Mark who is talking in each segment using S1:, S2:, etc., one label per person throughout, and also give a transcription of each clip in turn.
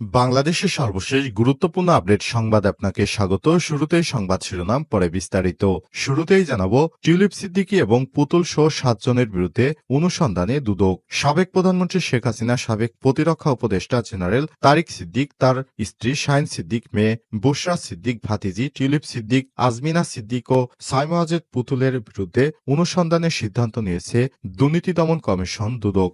S1: বাংলাদেশের সর্বশেষ গুরুত্বপূর্ণ আপডেট সংবাদ আপনাকে স্বাগত। শুরুতেই সংবাদ শিরোনাম, পরে বিস্তারিত। শুরুতেই জানাব, টিউলিপ সিদ্দিকী এবং পুতুল সহ সাতজনের বিরুদ্ধে অনুসন্ধানে দুদক। সাবেক প্রধানমন্ত্রী শেখ হাসিনা, সাবেক প্রতিরক্ষা উপদেষ্টা জেনারেল তারিক সিদ্দিক, তার স্ত্রী শাহিন সিদ্দিক, মেয়ে বুশরা সিদ্দিক, ভাতিজি টিউলিপ সিদ্দিক, আজমিনা সিদ্দিক ও সাইমাজেদ পুতুলের বিরুদ্ধে অনুসন্ধানের সিদ্ধান্ত নিয়েছে দুর্নীতি দমন কমিশন দুদক।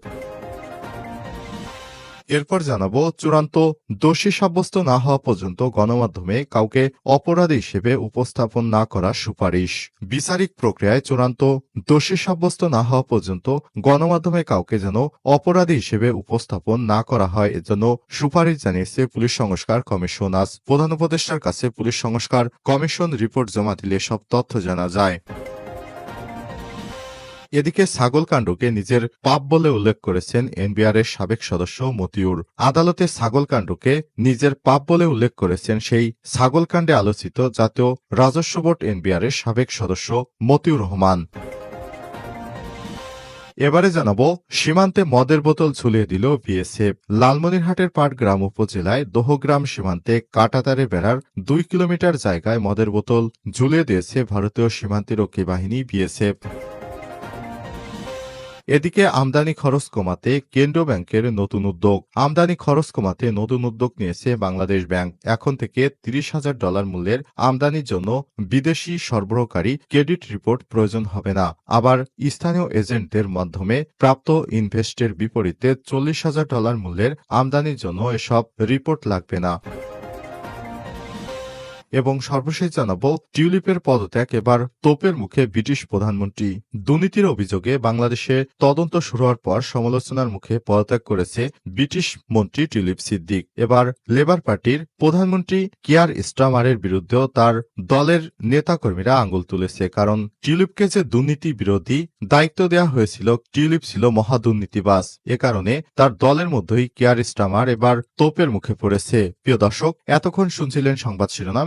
S1: এরপর জানাব, চূড়ান্ত দোষী সাব্যস্ত না হওয়া পর্যন্ত গণমাধ্যমে কাউকে অপরাধী হিসেবে উপস্থাপন না করার সুপারিশ। বিচারিক প্রক্রিয়ায় চূড়ান্ত দোষী সাব্যস্ত না হওয়া পর্যন্ত গণমাধ্যমে কাউকে যেন অপরাধী হিসেবে উপস্থাপন না করা হয় এজন্য সুপারিশ জানিয়েছে পুলিশ সংস্কার কমিশন। আজ প্রধান উপদেষ্টার কাছে পুলিশ সংস্কার কমিশন রিপোর্ট জমা দিলে সব তথ্য জানা যায়। এদিকে ছাগল কাণ্ডকে নিজের পাপ বলে উল্লেখ করেছেন এনবিআর এর সাবেক সদস্য মতিউর। আদালতে ছাগল কাণ্ডকে নিজের পাপ বলে উল্লেখ করেছেন সেই ছাগল কাণ্ডে আলোচিত জাতীয় রাজস্ব বোর্ড এনবিআর এর সাবেক সদস্য মতিউর রহমান। এবারে জানাব, সীমান্তে মদের বোতল ঝুলিয়ে দিল বিএসএফ লালমনিরহাটের পাটগ্রাম উপজেলায় দোহগ্রাম সীমান্তে কাটাতারে বেড়ার দুই কিলোমিটার জায়গায় মদের বোতল ঝুলিয়ে দিয়েছে ভারতীয় সীমান্তরক্ষী বাহিনী বিএসএফ এদিকে আমদানি খরচ কমাতে কেন্দ্রীয় ব্যাংকের নতুন উদ্যোগ। আমদানি খরচ কমাতে নতুন উদ্যোগ নিয়েছে বাংলাদেশ ব্যাংক। এখন থেকে তিরিশ হাজার ডলার মূল্যের আমদানির জন্য বিদেশি সরবরাহকারী ক্রেডিট রিপোর্ট প্রয়োজন হবে না। আবার স্থানীয় এজেন্টদের মাধ্যমে প্রাপ্ত ইনভেস্টের বিপরীতে চল্লিশ হাজার ডলার মূল্যের আমদানির জন্য এসব রিপোর্ট লাগবে না। এবং সর্বশেষ জানাব, টিউলিপের পদত্যাগ এবার তোপের মুখে ব্রিটিশ প্রধানমন্ত্রী। দুর্নীতির অভিযোগে বাংলাদেশে তদন্ত শুরু হওয়ার পর সমালোচনার মুখে পদত্যাগ করেছে ব্রিটিশ মন্ত্রী টিউলিপ সিদ্দিক। এবার লেবার পার্টির প্রধানমন্ত্রী কিয়ার স্টামারের বিরুদ্ধেও তার দলের নেতাকর্মীরা আঙ্গুল তুলেছে, কারণ টিউলিপকে যে দুর্নীতি বিরোধী দায়িত্ব দেওয়া হয়েছিল, টিউলিপ ছিল মহাদুর্নীতিবাজ এ কারণে তার দলের মধ্যেই কিয়ার স্টামার এবার তোপের মুখে পড়েছে। প্রিয় দর্শক, এতক্ষণ শুনছিলেন সংবাদ শিরোনাম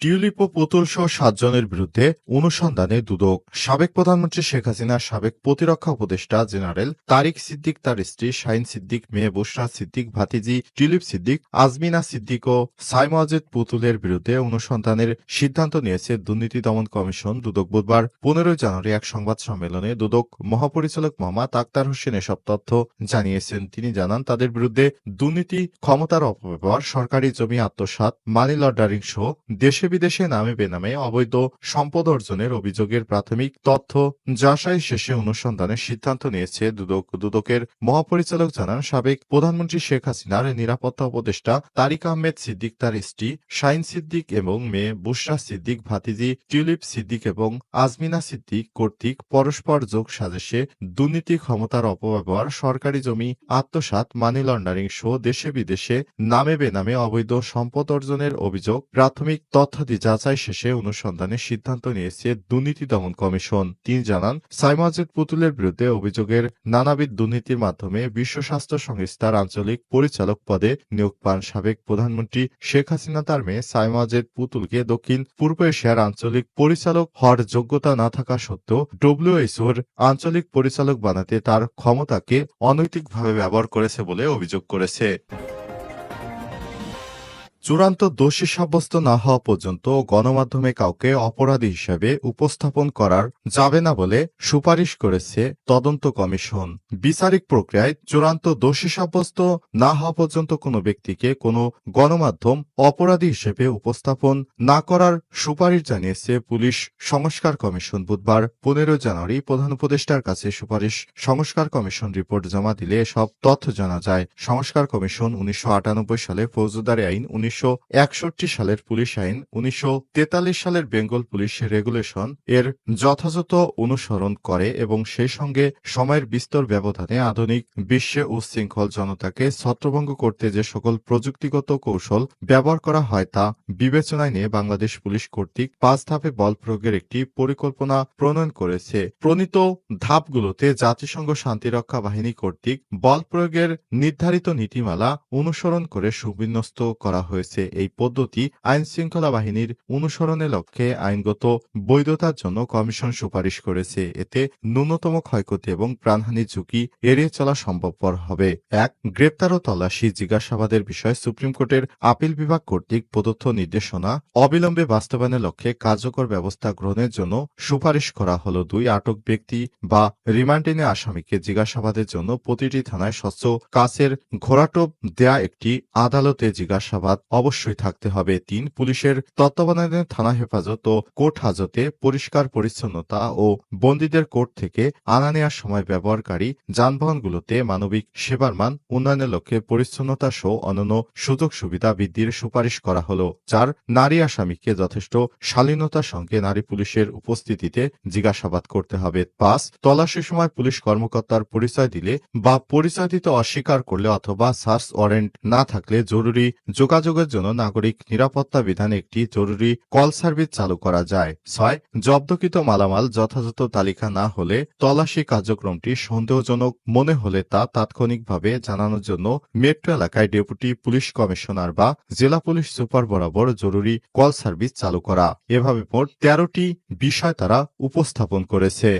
S1: টিউলিপ ও পুতুল সহ সাতজনের বিরুদ্ধে অনুসন্ধানে দুদক। সাবেক প্রধানমন্ত্রী শেখ হাসিনার সাবেক প্রতিরক্ষা উপদেষ্টা জেনারেল তারিক সিদ্দিক, তার স্ত্রী শাহিন সিদ্দিক, মেয়ে বুশরা সিদ্দিক, ভাতিজি টিউলিপ সিদ্দিক, আজমিনা সিদ্দিক ও সাইমজেদ পুতুলের বিরুদ্ধে অনুসন্ধানের সিদ্ধান্ত নিয়েছে দুর্নীতি দমন কমিশন দুদক বুধবার পনেরোই জানুয়ারি এক সংবাদ সম্মেলনে দুদক মহাপরিচালক মোহাম্মদ আক্তার হোসেন এসব তথ্য জানিয়েছেন। তিনি জানান, তাদের বিরুদ্ধে দুর্নীতি, ক্ষমতার অপব্যবহার, সরকারি জমি আত্মসাৎ, মানি লন্ডারিং সহ দেশে বিদেশে নামে বেনামে অবৈধ সম্পদ অর্জনের অভিযোগের প্রাথমিক তথ্য যাচাই শেষে অনুসন্ধানের সিদ্ধান্ত নিয়েছে দুদক দুদকের মহাপরিচালক জানান, সাবেক প্রধানমন্ত্রী শেখ হাসিনার নিরাপত্তা উপদেষ্টা তারিক আহমেদ সিদ্দিক, তার স্ত্রী শাইন সিদ্দিক এবং মেয়ে বুশরা সিদ্দিক, ভাতিজি টিউলিপ সিদ্দিক এবং আজমিনা সিদ্দিক কর্তৃক পরস্পর যোগ সাজেশে দুর্নীতি, ক্ষমতার অপব্যবহার, সরকারি জমি আত্মসাৎ মানি লন্ডারিং সহ দেশে বিদেশে নামে বেনামে অবৈধ সম্পদ অর্জনের অভিযোগ প্রাথমিক তথ্যাদি যাচাই শেষে অনুসন্ধানের সিদ্ধান্ত নিয়েছে দুর্নীতি দমন কমিশন। তিনি জানান সাইমাজেদ পুতুলের বিরুদ্ধে অভিযোগের নানাবিধ দুর্নীতির মাধ্যমে বিশ্ব স্বাস্থ্য সংস্থার আঞ্চলিক পরিচালক পদে নিয়োগ পান সাবেক প্রধানমন্ত্রী শেখ হাসিনা। তার মেয়ে সাইমাজেদ পুতুলকে দক্ষিণ পূর্ব এশিয়ার আঞ্চলিক পরিচালক হওয়ার যোগ্যতা না থাকা সত্ত্বেও ডব্লিউএইচওর আঞ্চলিক পরিচালক বানাতে তার ক্ষমতাকে অনৈতিকভাবে ব্যবহার করেছে বলে অভিযোগ করেছে। চূড়ান্ত দোষী সাব্যস্ত না হওয়া পর্যন্ত গণমাধ্যমে কাউকে অপরাধী হিসেবে উপস্থাপন করার যাবে না বলে সুপারিশ করেছে তদন্ত কমিশন। বিচারিক প্রক্রিয়ায় চূড়ান্ত দোষী সাব্যস্ত না হওয়া পর্যন্ত কোনো ব্যক্তিকে কোনো গণমাধ্যম অপরাধী হিসেবে উপস্থাপন না করার সুপারিশ জানিয়েছে পুলিশ সংস্কার কমিশন বুধবার পনেরো জানুয়ারি প্রধান উপদেষ্টার কাছে সুপারিশ সংস্কার কমিশন রিপোর্ট জমা দিলে সব তথ্য জানা যায়। সংস্কার কমিশন উনিশশো আটানব্বই সালে ফৌজদারি আইন উনিশশো উনিশশো সালের পুলিশ আইন, উনিশশো তেতাল্লিশ সালের বেঙ্গল পুলিশ রেগুলেশন এর যথাযথ অনুসরণ করে এবং সেই সঙ্গে সময়ের বিস্তর ব্যবধানে আধুনিক বিশ্বে উচ্ছৃঙ্খল জনতাকে ছত্রভঙ্গ করতে যে সকল প্রযুক্তিগত কৌশল ব্যবহার করা হয় তা বিবেচনায় নিয়ে বাংলাদেশ পুলিশ কর্তৃক পাঁচ ধাপে বল প্রয়োগের একটি পরিকল্পনা প্রণয়ন করেছে। প্রণীত ধাপগুলোতে জাতিসংঘ শান্তিরক্ষা বাহিনী কর্তৃক বল প্রয়োগের নির্ধারিত নীতিমালা অনুসরণ করে সুবিন্যস্ত করা হয়েছে। এই পদ্ধতি আইন শৃঙ্খলা বাহিনীর অনুসরণের লক্ষ্যে আইনগত বৈধতার জন্য কমিশন সুপারিশ করেছে। এতে ন্যূনতম ক্ষয়ক্ষতি এবং প্রাণহানির ঝুঁকি এড়িয়ে চলা সম্ভবপর হবে। এক, গ্রেপ্তার ও তল্লাশি জিজ্ঞাসাবাদের বিষয়ে সুপ্রিম কোর্টের আপিল বিভাগ কর্তৃক প্রদত্ত নির্দেশনা অবিলম্বে বাস্তবায়নের লক্ষ্যে কার্যকর ব্যবস্থা গ্রহণের জন্য সুপারিশ করা হল। দুই, আটক ব্যক্তি বা রিমান্ডিনে আসামিকে জিজ্ঞাসাবাদের জন্য প্রতিটি থানায় স্বচ্ছ কাছের ঘোরাটোপ দেয়া একটি আদালতে জিজ্ঞাসাবাদ অবশ্যই থাকতে হবে। তিন, পুলিশের তত্ত্বাবধানে থানা হেফাজত ও কোর্ট হাজতে পরিষ্কার পরিচ্ছন্নতা ও বন্দীদের কোর্ট থেকে আনা নেওয়ার সময় ব্যবহারকারী যানবাহনগুলোতে মানবিক সেবার মান উন্নয়নের লক্ষ্যে পরিচ্ছন্নতা সহ অন্যান্য সুযোগ সুবিধা বৃদ্ধির সুপারিশ করা হল। চার, নারী আসামিকে যথেষ্ট শালীনতার সঙ্গে নারী পুলিশের উপস্থিতিতে জিজ্ঞাসাবাদ করতে হবে। পাঁচ, তল্লাশির সময় পুলিশ কর্মকর্তার পরিচয় দিলে বা পরিচয় দিতে অস্বীকার করলে অথবা সার্চ ওয়ারেন্ট না থাকলে জরুরি যোগাযোগের জন্য নাগরিক নিরাপত্তা বিধানে একটি জরুরি কল সার্ভিস চালু করা যায়। ছয়, জব্দকৃত মালামাল যথাযথ তালিকা না হলে তল্লাশি কার্যক্রমটি সন্দেহজনক মনে হলে তা তাৎক্ষণিকভাবে জানানোর জন্য মেট্রো এলাকায় ডেপুটি পুলিশ কমিশনার বা জেলা পুলিশ সুপার বরাবর জরুরি কল সার্ভিস চালু করা। এভাবে মোট তেরোটি বিষয় তারা উপস্থাপন করেছে।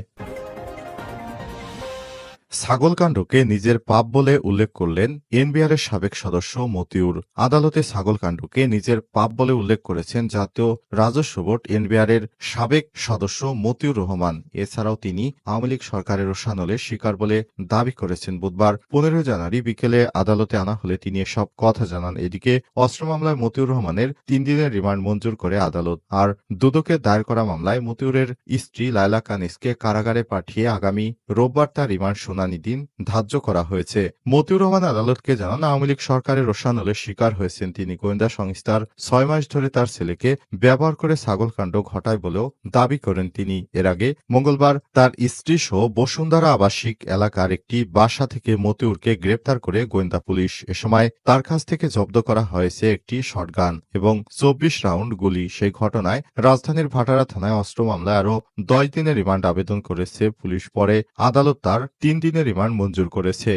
S1: ছাগলকাণ্ডকে নিজের পাপ বলে উল্লেখ করলেন এনবিআরের সাবেক সদস্য মতিউর। আদালতে ছাগলকাণ্ডকে নিজের পাপ বলে উল্লেখ করেছেন জাতীয় রাজস্ব বোর্ড এনবিআরের সাবেক সদস্য মতিউর রহমান। এছাড়াও তিনি আওয়ামী লীগ সরকারের রোশানলে স্বীকার বলে দাবি করেছেন বুধবার পনেরো জানুয়ারি বিকেলে আদালতে আনা হলে তিনি এসব কথা জানান। এদিকে অস্ত্র মামলায় মতিউর রহমানের তিন দিনের রিমান্ড মঞ্জুর করে আদালত। আর দুদকের দায়ের করা মামলায় মতিউরের স্ত্রী লায়লা কানিসকে কারাগারে পাঠিয়ে আগামী রোববার তার রিমান্ড শুনানি দিন ধার্য করা হয়েছে। মতিউর রহমান আদালতকে জানান, আওয়ামী লীগ সরকারের রোশানলে শিকার হয়েছেন তিনি। গোয়েন্দা সংস্থার ছয় মাস ধরে তার ছেলেকে ব্যবহার করে ছাগলকাণ্ড ঘটায় বলেও দাবি করেন তিনি। এর আগে মঙ্গলবার তার স্ত্রী সহ বসুন্ধরা আবাসিক এলাকার একটি বাসা থেকে মতিউরকে গ্রেপ্তার করে গোয়েন্দা পুলিশ। এ সময় তার কাছ থেকে জব্দ করা হয়েছে একটি শটগান এবং চব্বিশ রাউন্ড গুলি। সেই ঘটনায় রাজধানীর ভাটারা থানায় অস্ত্র মামলায় আরও দশ দিনের রিমান্ড আবেদন করেছে পুলিশ। পরে আদালত তার তিন দিনের রিমান্ড মঞ্জুর করেছে।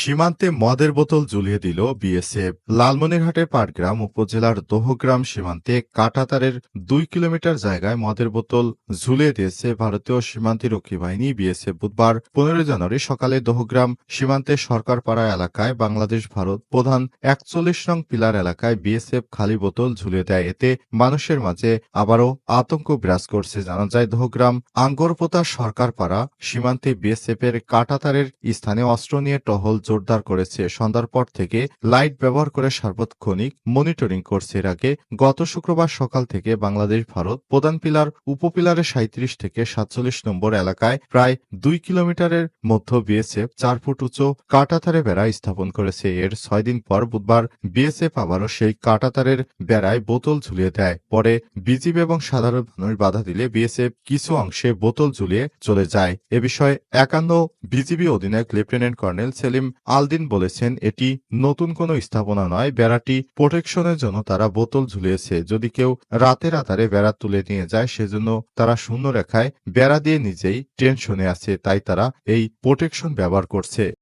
S1: সীমান্তে মদের বোতল ঝুলিয়ে দিল বিএসএফ। লালমনিরহাটের পাটগ্রাম উপজেলার দোহগ্রাম সীমান্তে কাটাতারের দুই কিলোমিটার জায়গায় মদের বোতল ঝুলিয়ে দিয়েছে ভারতীয় সীমান্তিরক্ষী বাহিনী। বিএসএফ বুধবার পনেরো জানুয়ারি সকালে দোহগ্রাম সীমান্তে সরকারপাড়া এলাকায় বাংলাদেশ ভারত প্রধান একচল্লিশ নং পিলার এলাকায় বিএসএফ খালি বোতল ঝুলিয়ে দেয়। এতে মানুষের মাঝে আবারও আতঙ্ক বিরাজ করছে। জানা যায়, দোহগ্রাম আঙ্গরপোতা সরকারপাড়া সীমান্তে বিএসএফ এর কাটাতারের স্থানে অস্ত্র নিয়ে টহল জোরদার করেছে। সন্ধ্যার পর থেকে লাইট ব্যবহার করে সার্বক্ষণিক মনিটরিং করছে এর আগে। গত শুক্রবার সকাল থেকে বাংলাদেশ, ভারত, প্রধান পিলার উপপিলারের সাঁত্রিশ থেকে সাতচল্লিশ নম্বর এলাকায় প্রায় দুই কিলোমিটারের মধ্যে বিএসএফ চার ফুট উঁচু কাটাতারে বেড়া স্থাপন করেছে। এর ছয় দিন পর বুধবার বিএসএফ আবারও সেই কাটাতারের বেড়ায় বোতল ঝুলিয়ে দেয়। পরে বিজিবি এবং সাধারণ মানুষ বাধা দিলে বিএসএফ কিছু অংশে বোতল ঝুলিয়ে চলে যায়। এ বিষয়ে একান্ন বিজিবি অধিনায়ক লেফটেন্যান্ট কর্নেল সেলিম আলদিন বলেছেন, এটি নতুন কোনো স্থাপনা নয়। বেড়াটি প্রোটেকশনের জন্য তারা বোতল ঝুলিয়েছে। যদি কেউ রাতের আধারে বেড়া তুলে নিয়ে যায়, সেজন্য তারা শূন্য রেখায় বেড়া দিয়ে নিজেই টেনশনে আছে। তাই তারা এই প্রোটেকশন ব্যবহার করছে।